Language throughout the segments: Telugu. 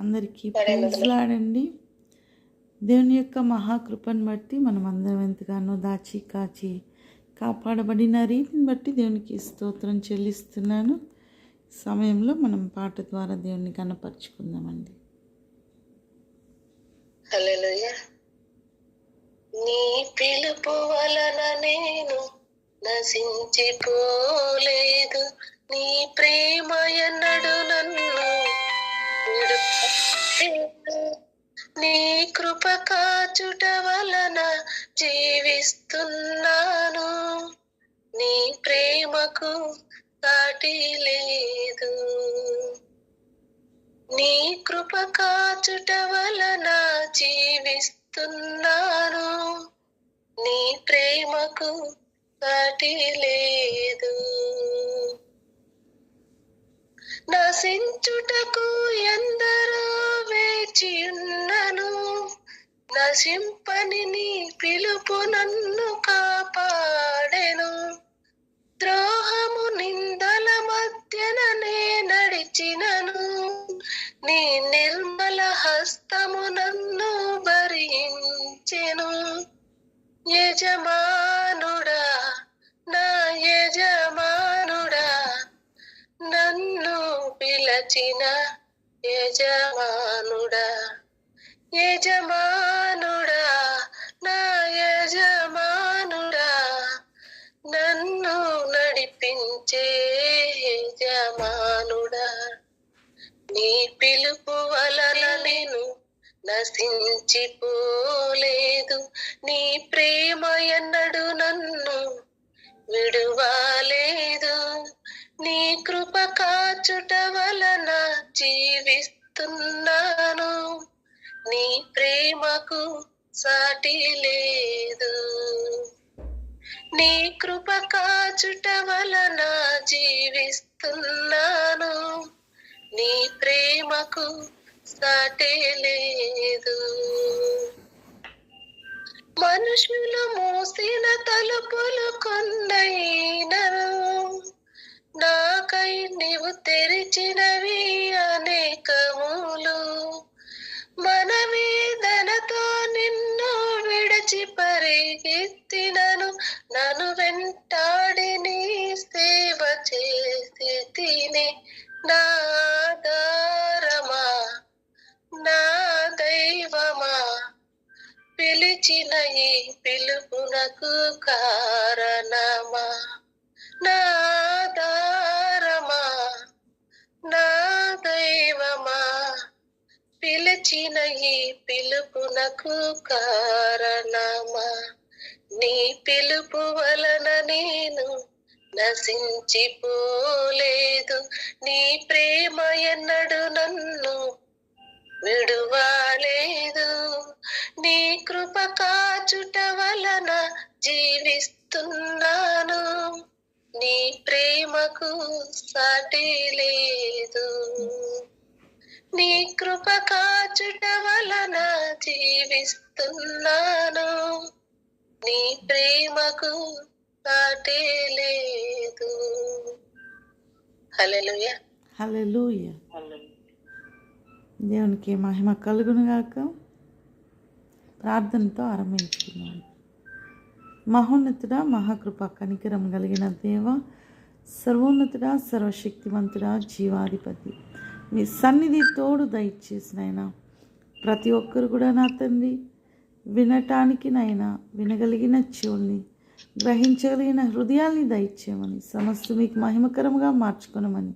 అందరికీ ప్రైజ్లాడండి దేవుని యొక్క మహాకృపను బట్టి మనం అందరం ఎంతగానో దాచి కాచి కాపాడబడిన రీతిని బట్టి దేవునికి స్తోత్రం చెల్లిస్తున్నాను. సమయంలో మనం పాట ద్వారా దేవుని కనపరుచుకుందామండి నీ పిలుపు వలన నేను నశించిపోలేదు. నీ ప్రేమ ఎన్నడు నన్ను. నీ కృప కాచుట వలన జీవిస్తున్నాను. నీ ప్రేమకు సాటి లేదు. నీ కృప కాచుట వలన జీవిస్తున్నాను. నీ ప్రేమకు సాటి లేదు. నశించుటకు ఎందరో వేచి ఉన్నను. నశింపని నీ పిలుపు నన్ను కాపాడెను. ద్రోహము నిందల మధ్యననే నడిచినను. నీ నిర్మల హస్తము నన్ను భరించెను. యజమానుడా పిలచిన యజమానుడా యజమానుడా నా యజమానుడా నన్ను నడిపించే యజమానుడా. నీ పిలుపు వలన నేను నశించిపోలేదు నీ ప్రేమ ఎన్నడు నన్ను విడువాలేదు నీ కృప కాచుట నాకు సాటి లేదు. నీ కృప కాచుట వలన జీవిస్తున్నాను. నీ ప్రేమకు సాటి నీ ప్రేమ ఎన్నడు నన్ను విడువాలేదు. నీ కృప కాచుట వలన జీవిస్తున్నాను. నీ ప్రేమకు సాటి లేదు. నీ కృప కాచుట వలన జీవిస్తున్నాను. నీ ప్రేమకు సాటి లేదు. హల్లెలూయా. హల్లెలూయ. దేవునికి మహిమ కలుగునుగాక. ప్రార్థనతో ఆరంభించుకున్నాను మహోన్నతుడా మహాకృప కనికరం కలిగిన దేవ సర్వోన్నతుడా సర్వశక్తివంతుడా జీవాధిపతి. మీ సన్నిధి తోడు దయచేసిన ఆయన ప్రతి ఒక్కరు కూడా నా తండ్రి వినటానికి నైనా వినగలిగిన చెవుల్ని గ్రహించగలిగిన హృదయాల్ని దయచేయమని సమస్త మీకు మహిమకరంగా మార్చుకొనమని.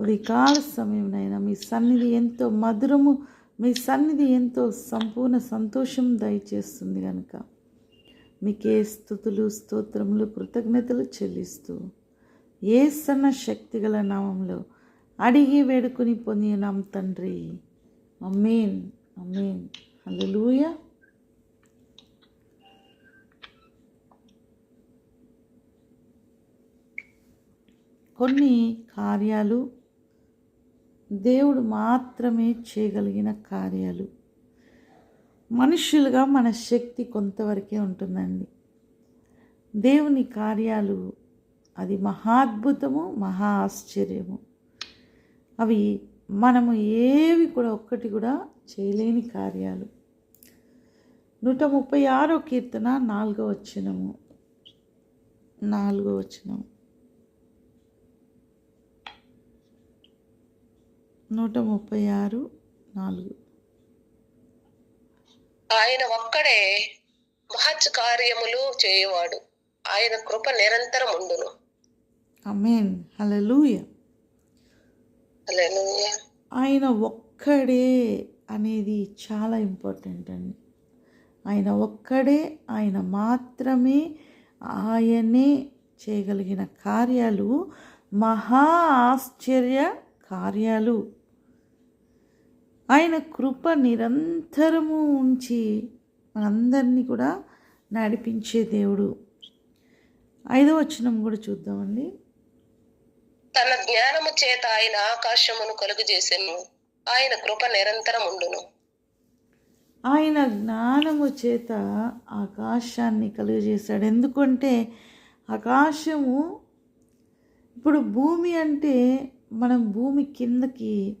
ఉదయకాల సమయంనైనా మీ సన్నిధి ఎంతో మధురము మీ సన్నిధి ఎంతో సంపూర్ణ సంతోషం దయచేస్తుంది కనుక మీకే స్థుతులు స్తోత్రములు కృతజ్ఞతలు చెల్లిస్తూ ఏ సన్న శక్తిగల నామంలో అడిగి వేడుకుని పొందినాం తండ్రి. అమ్మేన్ అమ్మేన్ హల్లెలూయా. కొన్ని కార్యాలు దేవుడు మాత్రమే చేయగలిగిన కార్యాలు. మనుషులుగా మన శక్తి కొంతవరకే ఉంటుందండి. దేవుని కార్యాలు అది మహాద్భుతము మహా ఆశ్చర్యము. అవి మనము ఏవి కూడా ఒక్కటి కూడా చేయలేని కార్యాలు. నూట ముప్పై ఆరో కీర్తన నాలుగో వచ్చినము నాలుగో వచ్చినము నూట ముప్పై ఆరు నాలుగు. ఆయన ఒక్కడే మహత్ కార్యములు చేయవాడు. ఆయన కృప నిరంతరం ఉండును. అమేన్ హల్లెలూయా. ఆయన ఒక్కడే అనేది చాలా ఇంపార్టెంట్ అండి. ఆయన ఒక్కడే ఆయన మాత్రమే ఆయనే చేయగలిగిన కార్యాలు మహా ఆశ్చర్య కార్యాలు. ఆయన కృప నిరంతరము ఉంచి మనందరినీ కూడా నడిపించే దేవుడు. ఐదో వచనం కూడా చూద్దామండి. తన జ్ఞానము చేత ఆయన ఆకాశమును కలుగు చేసెను ఆయన కృప నిరంతరం ఉండును. ఆయన జ్ఞానము చేత ఆకాశాన్ని కలుగజేశాడు. ఎందుకంటే ఆకాశము ఇప్పుడు భూమి అంటే మనం భూమి కిందకి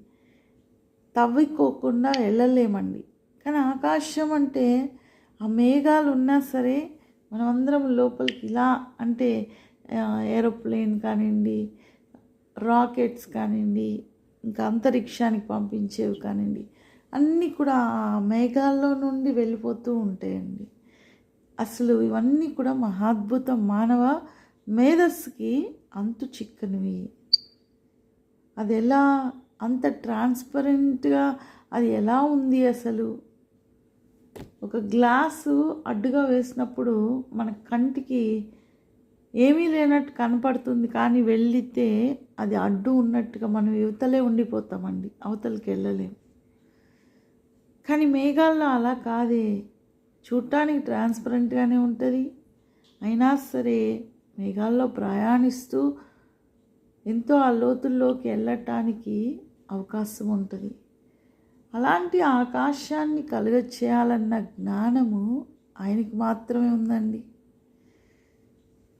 తవ్వికోకుండా వెళ్ళలేమండి కానీ ఆకాశం అంటే ఆ మేఘాలు ఉన్నా సరే మనమందరం లోపలికి ఇలా అంటే ఏరోప్లేన్ కానివ్వండి రాకెట్స్ కానివ్వండి ఇంకా అంతరిక్షానికి పంపించేవి కానివ్వండి అన్నీ కూడా ఆ మేఘాల్లో నుండి వెళ్ళిపోతూ ఉంటాయండి. అసలు ఇవన్నీ కూడా మహాద్భుతం మానవ మేధస్సుకి అంతు చిక్కనివి. అది ఎలా అంత ట్రాన్స్పరెంట్గా అది ఎలా ఉంది అసలు? ఒక గ్లాసు అడ్డుగా వేసినప్పుడు మన కంటికి ఏమీ లేనట్టు కనపడుతుంది కానీ వెళ్ళితే అది అడ్డు ఉన్నట్టుగా మనం యువతలే ఉండిపోతామండి అవతలకి వెళ్ళలేము కానీ మేఘాల్లో అలా కాదే. చూడటానికి ట్రాన్స్పరెంట్గానే ఉంటుంది. అయినా సరే మేఘాల్లో ప్రయాణిస్తూ ఎంతో ఆ లోతుల్లోకి వెళ్ళటానికి అవకాశం ఉంటుంది అలాంటి ఆకాశాన్ని కలుగ చేయాలన్న జ్ఞానము ఆయనకి మాత్రమే ఉందండి.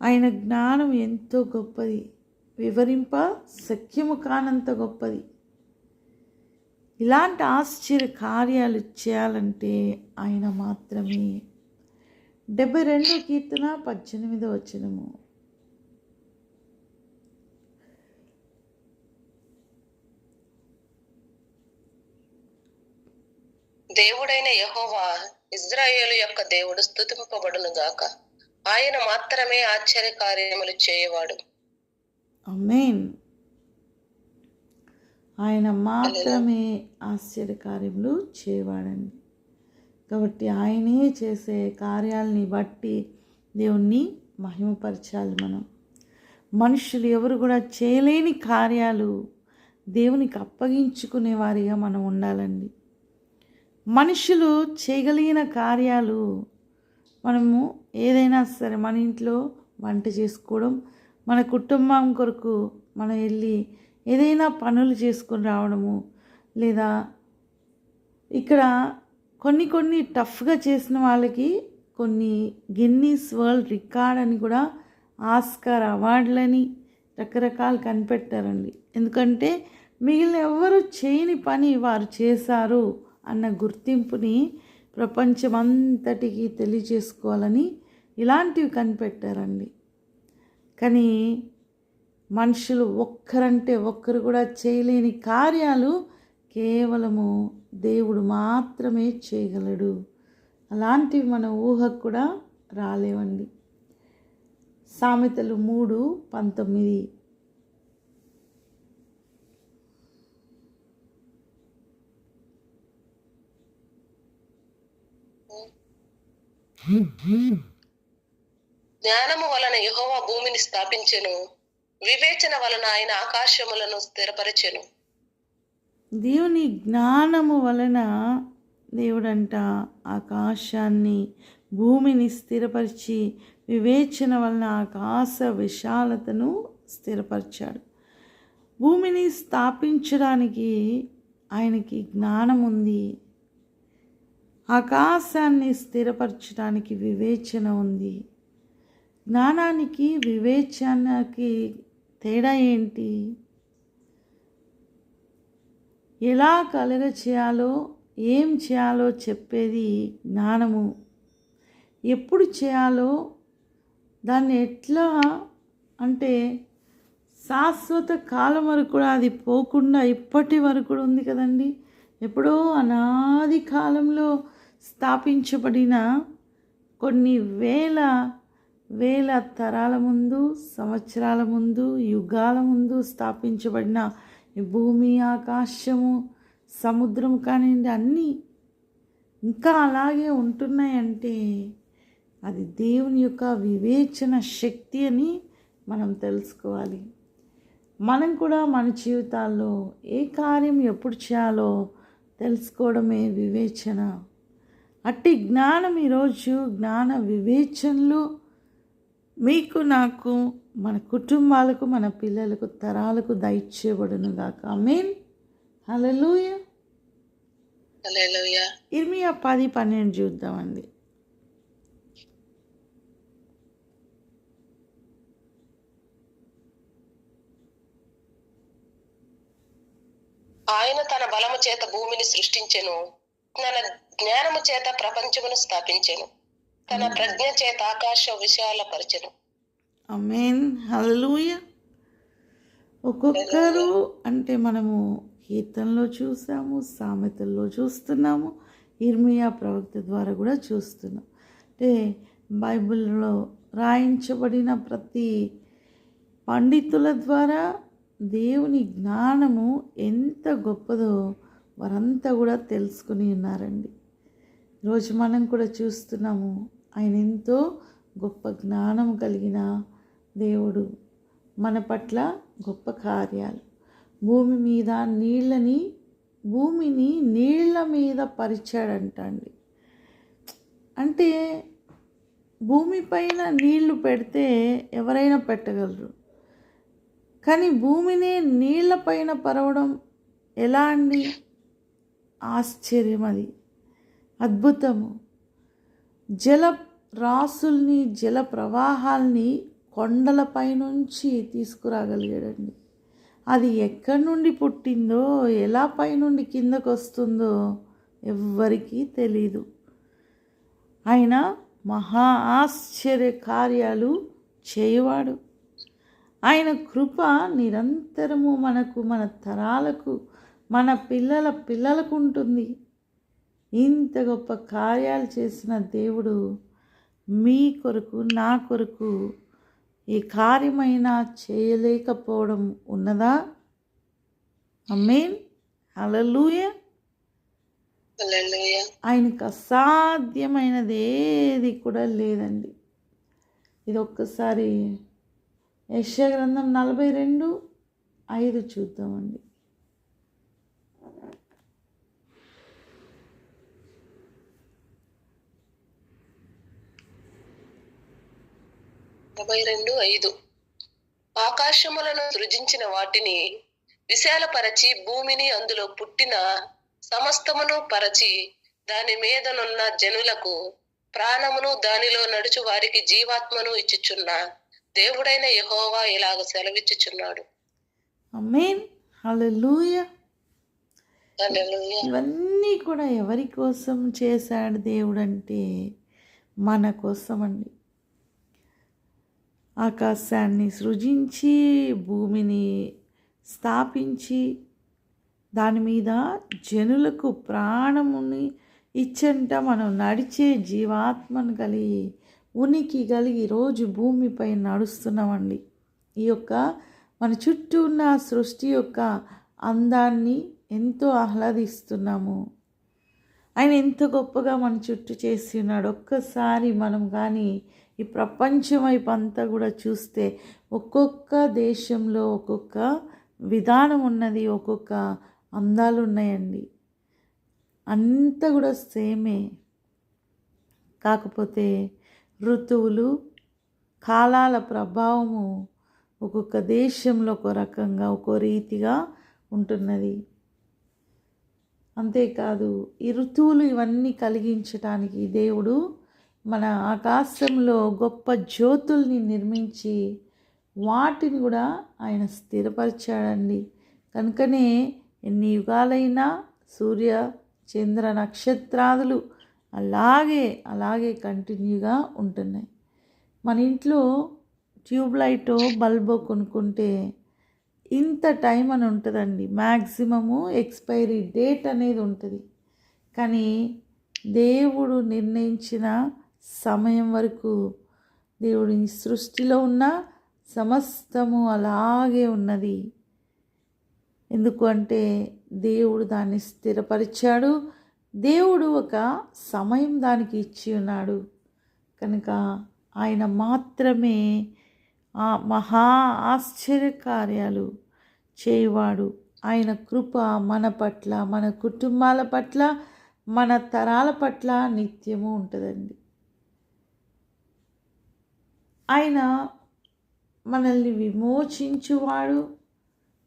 ఆయన జ్ఞానం ఎంతో గొప్పది. వివరింప సఖ్యము కానంత గొప్పది. ఇలాంటి ఆశ్చర్య కార్యాలు చేయాలంటే ఆయన మాత్రమే. డెబ్బై రెండో కీర్తన పద్దెనిమిదో వచనము. దేవుడైన యెహోవా ఇజ్రాయేలు యొక్క దేవుడు స్తుతింపబడును గాక. ఆయన మాత్రమే ఆశ్చర్య కార్యములు చేయవాడు. అమేన్ ఆయన మాత్రమే ఆశ్చర్యకార్యములు చేయవాడండి. కాబట్టి ఆయనే చేసే కార్యాలని బట్టి దేవుణ్ణి మహిమపరచాలి మనం. మనుషులు ఎవరు కూడా చేయలేని కార్యాలు దేవునికి అప్పగించుకునే వారిగా మనం ఉండాలండి. మనుషులు చేయగలిగిన కార్యాలు మనము ఏదైనా సరే మన ఇంట్లో వంట చేసుకోవడం మన కుటుంబం కొరకు మనం వెళ్ళి ఏదైనా పనులు చేసుకొని రావడము లేదా ఇక్కడ కొన్ని కొన్ని టఫ్గా చేసిన వాళ్ళకి కొన్ని గిన్నీస్ వరల్డ్ రికార్డ్ అని కూడా ఆస్కార్ అవార్డులని రకరకాలు కనిపెట్టారండి. ఎందుకంటే మిగిలిన ఎవరు చేయని పని వారు చేశారు. అన్న గుర్తింపుని ప్రపంచమంతటికి తెలియజేసుకోవాలని ఇలాంటివి కనిపెట్టారండి. కానీ మనుషులు ఒక్కరంటే ఒక్కరు కూడా చేయలేని కార్యాలు కేవలము దేవుడు మాత్రమే చేయగలడు. అలాంటివి మన ఊహకు కూడా రాలేవండి. సామెతలు మూడు పంతొమ్మిది. జ్ఞానము వలన యహోవా భూమిని స్థాపించెను. వివేచన వలన ఆయన ఆకాశములను స్థిరపరిచెను. దేవుని జ్ఞానము వలన దేవుడంట ఆకాశాన్ని భూమిని స్థిరపరిచి వివేచన వలన ఆకాశ విశాలతను స్థిరపరిచాడు. భూమిని స్థాపించడానికి ఆయనకి జ్ఞానం ఉంది ఆకాశాన్ని స్థిరపరచడానికి వివేచన ఉంది. జ్ఞానానికి వివేచనకి తేడా ఏంటి? ఎలా కలగ చేయాలో ఏం చేయాలో చెప్పేది జ్ఞానము. ఎప్పుడు చేయాలో దాన్ని ఎట్లా అంటే శాశ్వత కాలం వరకు కూడా అది పోకుండా ఇప్పటి వరకు కూడా ఉంది కదండి. ఎప్పుడో అనాది కాలంలో స్థాపించబడిన కొన్ని వేల వేల తరాల ముందు సంవత్సరాల ముందు యుగాల ముందు స్థాపించబడిన భూమి ఆకాశము సముద్రం కానివ్వండి అన్నీ ఇంకా అలాగే ఉంటున్నాయంటే అది దేవుని యొక్క వివేచన శక్తి అని మనం తెలుసుకోవాలి. మనం కూడా మన జీవితాల్లో ఏ కార్యం ఎప్పుడు చేయాలో తెలుసుకోవడమే వివేచన. అట్టి జ్ఞానం ఈరోజు జ్ఞాన వివేచనలు మీకు నాకు మన కుటుంబాలకు మన పిల్లలకు తరాలకు దయచేయబడును గాక. మీన్ హలలుయ హల్లెలూయా ఇర్మియా పది పన్నెండు చూద్దామండి. ఆయన తన బలము చేత భూమిని సృష్టించెను. తన జ్ఞానము చేత ప్రపంచమును స్థాపించెను. తన ప్రజ్ఞ చేత ఆకాశ అమేన్ హల్లెలూయ ఒక్కొక్కరు అంటే మనము కీర్తనలో చూసాము సామెతల్లో చూస్తున్నాము ఇర్మియా ప్రవక్త ద్వారా కూడా చూస్తున్నాం. అంటే బైబిల్లో రాయించబడిన ప్రతి పండితుల ద్వారా దేవుని జ్ఞానము ఎంత గొప్పదో వారంతా కూడా తెలుసుకుని ఉన్నారండి. ఈరోజు మనం కూడా చూస్తున్నాము ఆయన ఎంతో గొప్ప జ్ఞానం కలిగిన దేవుడు. మన పట్ల గొప్ప కార్యాలు. భూమి మీద నీళ్ళని భూమిని నీళ్ళ మీద పరిచాడంట అండి అంటే భూమిపైన నీళ్ళు పెడితే ఎవరైనా పెట్టగలరు. కానీ భూమిని నీళ్ళపైన పరవడం ఎలా అండి? ఆశ్చర్యం అది. అద్భుతము. జల రాసుల్ని జల ప్రవాహాల్ని కొండలపై నుంచి తీసుకురాగలిగాడండి. అది ఎక్కడి నుండి పుట్టిందో ఎలా పైనుండి కిందకు వస్తుందో ఎవ్వరికీ తెలీదు. ఆయన మహా ఆశ్చర్య కార్యాలు చేయవాడు. ఆయన కృప నిరంతరము మనకు మన తరాలకు మన పిల్లల పిల్లలకు ఉంటుంది ఇంత గొప్ప కార్యాలు చేసిన దేవుడు మీ కొరకు నా కొరకు ఈ కార్యమైనా చేయలేకపోవడం ఉన్నదా? అమ్మేన్ హల్లెలూయా. ఆయనకు అసాధ్యమైనది ఏది కూడా లేదండి. ఇది ఒక్కసారి యశ్య గ్రంథం నలభై రెండు ఐదు చూద్దామండి. ఇరవై రెండు ఐదు. ఆకాశములను సృజించిన వాటిని విశాలపరచి భూమిని అందులో పుట్టిన సమస్తమును పరచి దాని మీదనున్న జనులకు ప్రాణమును దానిలో నడుచు వారికి జీవాత్మను ఇచ్చుచున్న దేవుడైన యెహోవా ఇలాగ సెలవిచ్చుచున్నాడు. హల్లెలూయా ఇవన్నీ కూడా ఎవరి కోసం చేశాడు దేవుడు అంటే మన కోసం అండి ఆకాశాన్ని సృజించి భూమిని స్థాపించి దాని మీద జనులకు ప్రాణముని ఇచ్చంట మనం నడిచే జీవాత్మను కలిగి ఉనికి కలిగి రోజు భూమిపై నడుస్తున్నామండి. ఈ యొక్క మన చుట్టూ ఉన్న సృష్టి యొక్క అందాన్ని ఎంతో ఆహ్లాదిస్తున్నాము. ఆయన ఎంత గొప్పగా మన చుట్టూ చేసి ఉన్నాడు. ఒక్కసారి మనం కానీ ఈ ప్రపంచం వైపు అంతా కూడా చూస్తే ఒక్కొక్క దేశంలో ఒక్కొక్క విధానం ఉన్నది ఒక్కొక్క అందాలు ఉన్నాయండి. అంతా కూడా సేమే. కాకపోతే ఋతువులు కాలాల ప్రభావము ఒక్కొక్క దేశంలో ఒక రకంగా ఒక్కో రీతిగా ఉంటున్నది. అంతేకాదు ఈ ఋతువులు ఇవన్నీ కలిగించటానికి దేవుడు మన ఆకాశంలో గొప్ప జ్యోతుల్ని నిర్మించి వాటిని కూడా ఆయన స్థిరపరిచాడండి. కనుకనే ఎన్ని యుగాలైనా సూర్య చంద్ర నక్షత్రాదులు అలాగే అలాగే కంటిన్యూగా ఉంటున్నాయి. మన ఇంట్లో ట్యూబ్ లైట్ బల్బో కొనుక్కుంటే ఇంత టైం అని ఉంటుందండి. మ్యాక్సిమము ఎక్స్పైరీ డేట్ అనేది ఉంటుంది. కానీ దేవుడు నిర్ణయించిన సమయం వరకు దేవుడి సృష్టిలో ఉన్న సమస్తము అలాగే ఉన్నది. ఎందుకు అంటే దేవుడు దాన్ని స్థిరపరిచాడు. దేవుడు ఒక సమయం దానికి ఇచ్చి ఉన్నాడు. కనుక ఆయన మాత్రమే ఆ మహా ఆశ్చర్య కార్యాలు చేయవాడు. ఆయన కృప మన పట్ల మన కుటుంబాల పట్ల మన తరాల పట్ల నిత్యము ఉంటుందండి. ఆయన మనల్ని విమోచించువాడు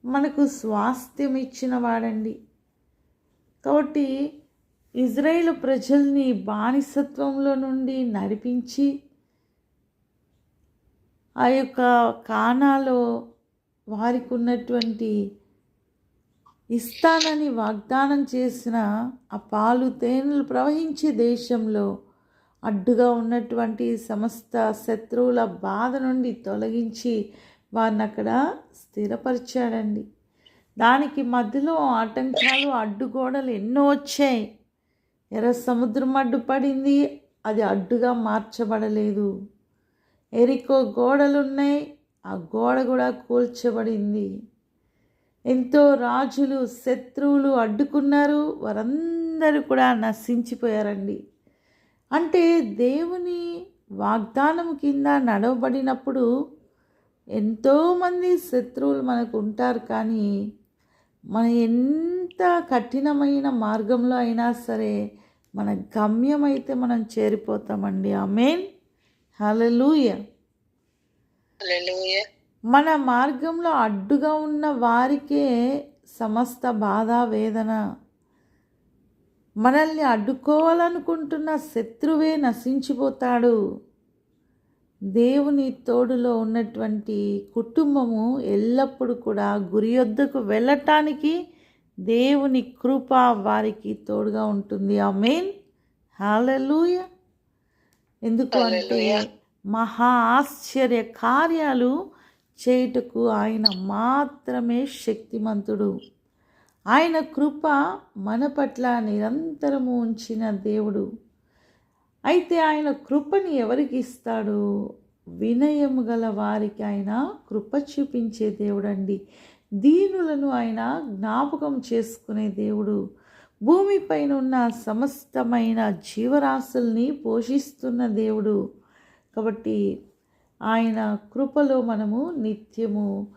మనకు స్వాస్థ్యం ఇచ్చిన వాడండి కాబట్టి ఇజ్రాయేల్ ప్రజల్ని బానిసత్వంలో నుండి నడిపించి ఆ యొక్క కానాలో వారికి ఉన్నటువంటి ఇస్తానని వాగ్దానం చేసిన ఆ పాలు తేనెలు ప్రవహించే దేశంలో అడ్డుగా ఉన్నటువంటి సమస్త శత్రువుల బాధ నుండి తొలగించి వారిని అక్కడ స్థిరపరిచాడండి. దానికి మధ్యలో ఆటంకాలు అడ్డుగోడలు ఎన్నో వచ్చాయి. ఎర్ర సముద్రం అడ్డుపడింది అది అడ్డుగా మార్చబడలేదు. ఎరికో గోడలున్నాయి ఆ గోడ కూడా కూల్చబడింది. ఎంతో రాజులు శత్రువులు అడ్డుకున్నారు వారందరూ కూడా నశించిపోయారండి. అంటే దేవుని వాగ్దానం కింద నడవబడినప్పుడు ఎంతోమంది శత్రువులు మనకు ఉంటారు కానీ మన ఎంత కఠినమైన మార్గంలో అయినా సరే మన గమ్యం అయితే మనం చేరిపోతామండి. ఆమెన్. హలలుయ హల్లెలూయా. మన మార్గంలో అడ్డుగా ఉన్న వారికే సమస్త బాధ వేదన మనల్ని అడ్డుకోవాలనుకుంటున్న శత్రువే నశించిపోతాడు. దేవుని తోడులో ఉన్నటువంటి కుటుంబము ఎల్లప్పుడూ కూడా గురి యొద్దకు వెళ్ళటానికి దేవుని కృప వారికి తోడుగా ఉంటుంది. ఆ మెయిన్ హాలూయ ఎందుకు అంటే. మహా ఆశ్చర్య కార్యాలు చేయుటకు ఆయన మాత్రమే శక్తిమంతుడు. ఆయన కృప మన పట్ల నిరంతరము ఉంచిన దేవుడు. అయితే ఆయన కృపని ఎవరికి ఇస్తాడు? వినయము గల వారికి ఆయన కృప చూపించే దేవుడండి. దీనులను ఆయన జ్ఞాపకం చేసుకునే దేవుడు. భూమిపైన ఉన్న సమస్తమైన జీవరాశుల్ని పోషిస్తున్న దేవుడు. కాబట్టి ఆయన కృపలో మనము నిత్యము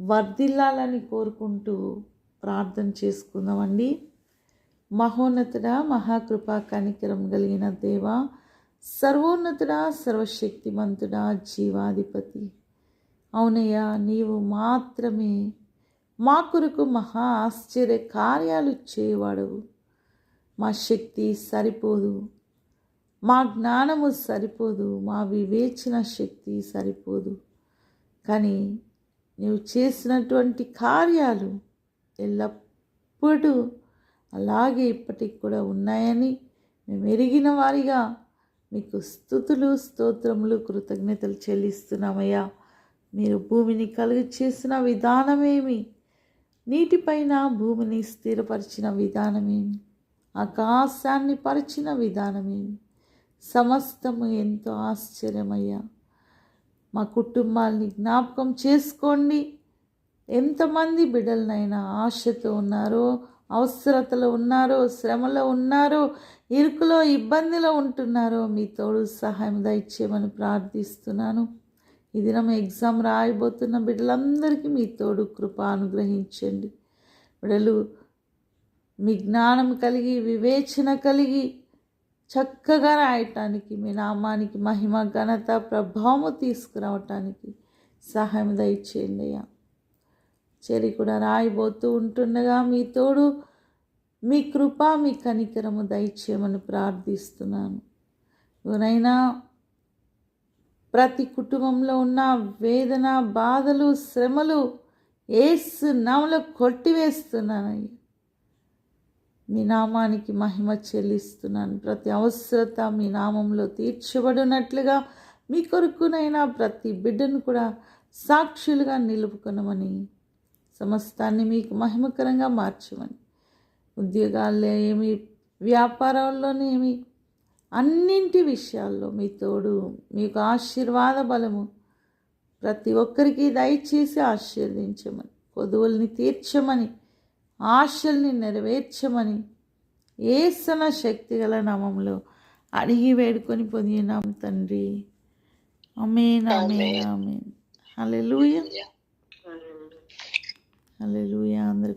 వర్ధిల్లాలని కోరుకుంటూ ప్రార్థన చేసుకుందామండి. మహోన్నతుడా మహాకృపా కనికరం కలిగిన దేవ సర్వోన్నతుడా సర్వశక్తిమంతుడా జీవాధిపతి. అవునయ్యా నీవు మాత్రమే మా కొరకు మహా ఆశ్చర్య కార్యాలు చేయవాడవు. మా శక్తి సరిపోదు మా జ్ఞానము సరిపోదు మా వివేచన శక్తి సరిపోదు. కానీ నీవు చేసినటువంటి కార్యాలు ఎల్లప్పుడూ అలాగే ఇప్పటికి కూడా ఉన్నాయని మేము ఎరిగిన వారిగా మీకు స్థుతులు స్తోత్రములు కృతజ్ఞతలు చెల్లిస్తున్నామయ్యా. మీరు భూమిని కలుగు చేసిన విధానమేమి? నీటిపైన భూమిని స్థిరపరిచిన విధానమేమి? ఆకాశాన్ని పరిచిన విధానమేమి? సమస్తము ఎంతో ఆశ్చర్యమయ్యా. మా కుటుంబాల్ని జ్ఞాపకం చేసుకోండి. ఎంతమంది బిడ్డలనైనా ఆశతో ఉన్నారో అవసరతలో ఉన్నారో శ్రమలో ఉన్నారో ఇరుకులో ఇబ్బందిలో ఉంటున్నారో మీ తోడు సహాయం దయచేయమని ప్రార్థిస్తున్నాను. ఈ దినం ఎగ్జామ్ రాయబోతున్న బిడ్డలందరికీ మీ తోడు కృప అనుగ్రహించండి. బిడ్డలు మీ జ్ఞానం కలిగి వివేచన కలిగి చక్కగా రాయటానికి మీ నామానికి మహిమ ఘనత ప్రభావము తీసుకురావటానికి సహాయం దయచేయండి అయ్యా. చెరి కూడా రాయబోతూ ఉంటుండగా మీ తోడు మీ కృప మీ కనికరము దయచేయమని ప్రార్థిస్తున్నాను. ఎవరైనా ప్రతి కుటుంబంలో ఉన్న వేదన బాధలు శ్రమలు ఏసు నామలో కొట్టివేస్తున్నానయ్యా. మీ నామానికి మహిమ చెల్లిస్తున్నాను. ప్రతి అవసరత మీ నామంలో తీర్చబడినట్లుగా మీ కొరకునైనా ప్రతి బిడ్డను కూడా సాక్షులుగా నిలుపుకునమని సమస్తాన్ని మీకు మహిమకరంగా మార్చమని. ఉద్యోగాల్లో ఏమి వ్యాపారాల్లోనేమి అన్నింటి విషయాల్లో మీ తోడు మీకు ఆశీర్వాద బలము ప్రతి ఒక్కరికి దయచేసి ఆశీర్వదించమని కొదువుల్ని తీర్చమని ఆశల్ని నెరవేర్చమని ఏసన శక్తి గల నామంలో అడిగి వేడుకొని పొందినాం తండ్రి. అమేన్ అమేన్ అమేన్ హల్లెలూయా. హల్లెలూయా అందరికి